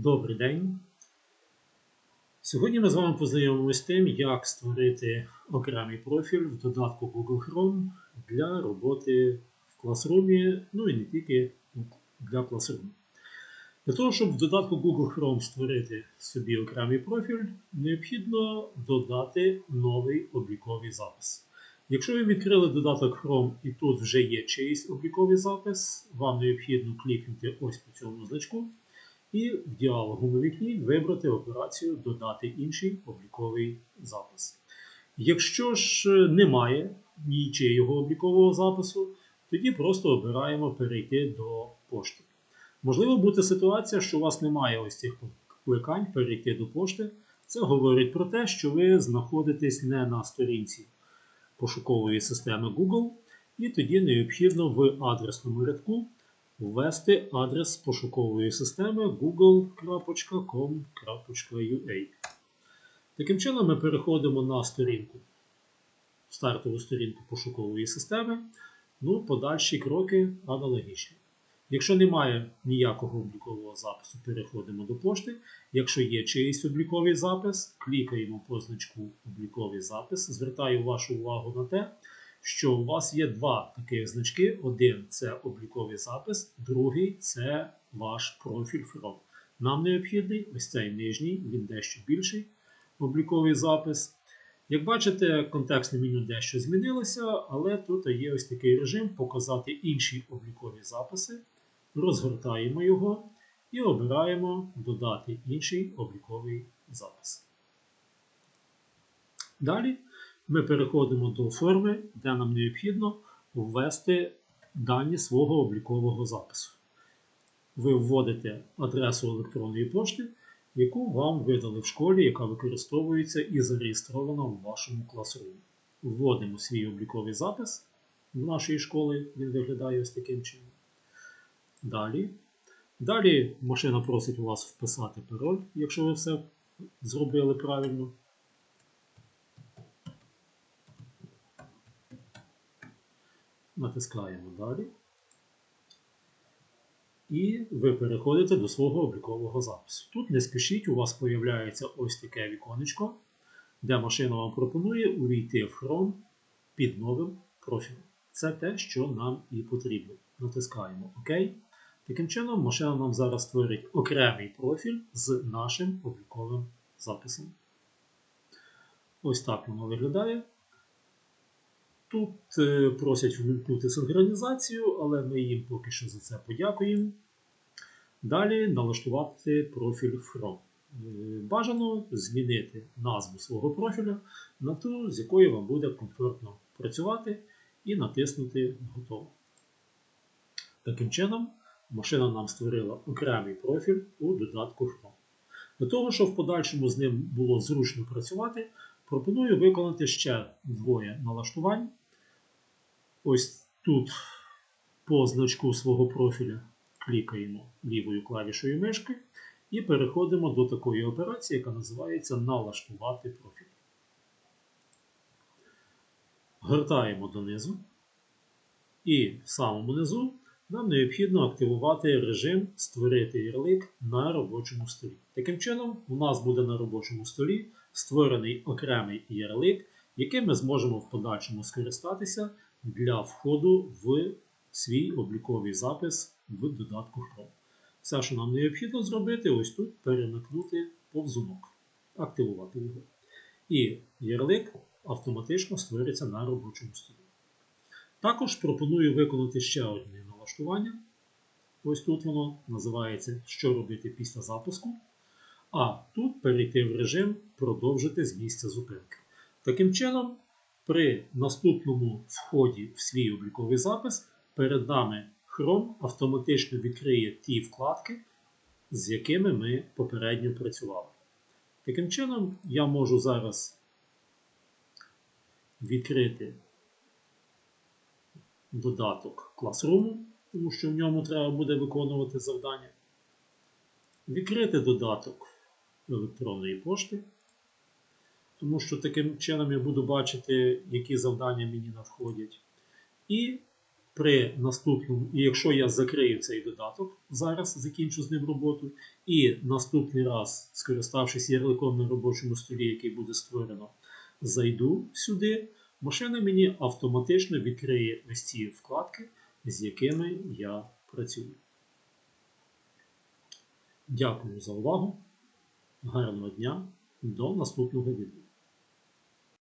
Добрий день. Сьогодні ми з вами познайомимося з тим, як створити окремий профіль в додатку Google Chrome для роботи в Classroom, ну і не тільки для Classroom. Для того, щоб в додатку Google Chrome створити собі окремий профіль, необхідно додати новий обліковий запис. Якщо ви відкрили додаток Chrome і тут вже є чийсь обліковий запис, вам необхідно клікнути ось по цьому значку і в діалоговому вікні вибрати операцію Додати інший обліковий запис. Якщо ж немає нічого облікового запису, тоді просто обираємо перейти до пошти. Можливо бути ситуація, що у вас немає ось цих кликань перейти до пошти. Це говорить про те, що ви знаходитесь не на сторінці пошукової системи Google, і тоді необхідно в адресному рядку ввести адрес пошукової системи google.com.ua. Таким чином, ми переходимо на сторінку, стартову сторінку пошукової системи. Ну, подальші кроки аналогічні. Якщо немає ніякого облікового запису, переходимо до пошти. Якщо є чийсь обліковий запис, клікаємо по значку Обліковий запис. Звертаю вашу увагу на те, що у вас є два таких значки. Один це обліковий запис, другий це ваш профіль From. Нам необхідний ось цей нижній, він дещо більший обліковий запис. Як бачите, контекстне меню дещо змінилося, але тут є ось такий режим показати інші облікові записи. Розгортаємо його і обираємо додати інший обліковий запис. Далі ми переходимо до форми, де нам необхідно ввести дані свого облікового запису. Ви вводите адресу електронної пошти, яку вам видали в школі, яка використовується і зареєстрована в вашому класрумі. Вводимо свій обліковий запис в нашої школи, він виглядає ось таким чином. Далі. Далі машина просить вас вписати пароль, якщо ви все зробили правильно. Натискаємо далі. І ви переходите до свого облікового запису. Тут не спішіть, у вас з'являється ось таке віконечко, де машина вам пропонує увійти в Chrome під новим профілем. Це те, що нам і потрібно. Натискаємо ОК. Таким чином, машина нам зараз створить окремий профіль з нашим обліковим записом. Ось так воно виглядає. Тут е, просять вмикнути синхронізацію, але ми їм поки що за це подякуємо. Далі налаштувати профіль From. Е, бажано змінити назву свого профіля на ту, з якою вам буде комфортно працювати, і натиснути Готово. Таким чином, машина нам створила окремий профіль у додатку Chrome. Для того, щоб в подальшому з ним було зручно працювати, пропоную виконати ще двоє налаштувань. Ось тут по значку свого профіля клікаємо лівою клавішою мишки і переходимо до такої операції, яка називається Налаштувати профіль. Гортаємо донизу. І в самому низу нам необхідно активувати режим Створити ярлик на робочому столі. Таким чином, у нас буде на робочому столі створений окремий ярлик, яким ми зможемо в подальшому скористатися для входу в свій обліковий запис в додатку Chrome. Все, що нам необхідно зробити, ось тут перемикнути повзунок, активувати його. І ярлик автоматично створиться на робочому столі. Також пропоную виконати ще одне налаштування. Ось тут воно називається Що робити після запуску. А тут перейти в режим Продовжити з місця зупинки. Таким чином, при наступному вході в свій обліковий запис перед нами Chrome автоматично відкриє ті вкладки, з якими ми попередньо працювали. Таким чином, я можу зараз відкрити додаток Classroom, тому що в ньому треба буде виконувати завдання. Відкрити додаток електронної пошти, тому що таким чином я буду бачити, які завдання мені надходять. І при наступному, і якщо я закрию цей додаток, зараз закінчу з ним роботу, і наступний раз, скориставшись ярликом на робочому столі, який буде створено, зайду сюди, машина мені автоматично відкриє ось ці вкладки, з якими я працюю. Дякую за увагу. Гарного дня. До наступного відео.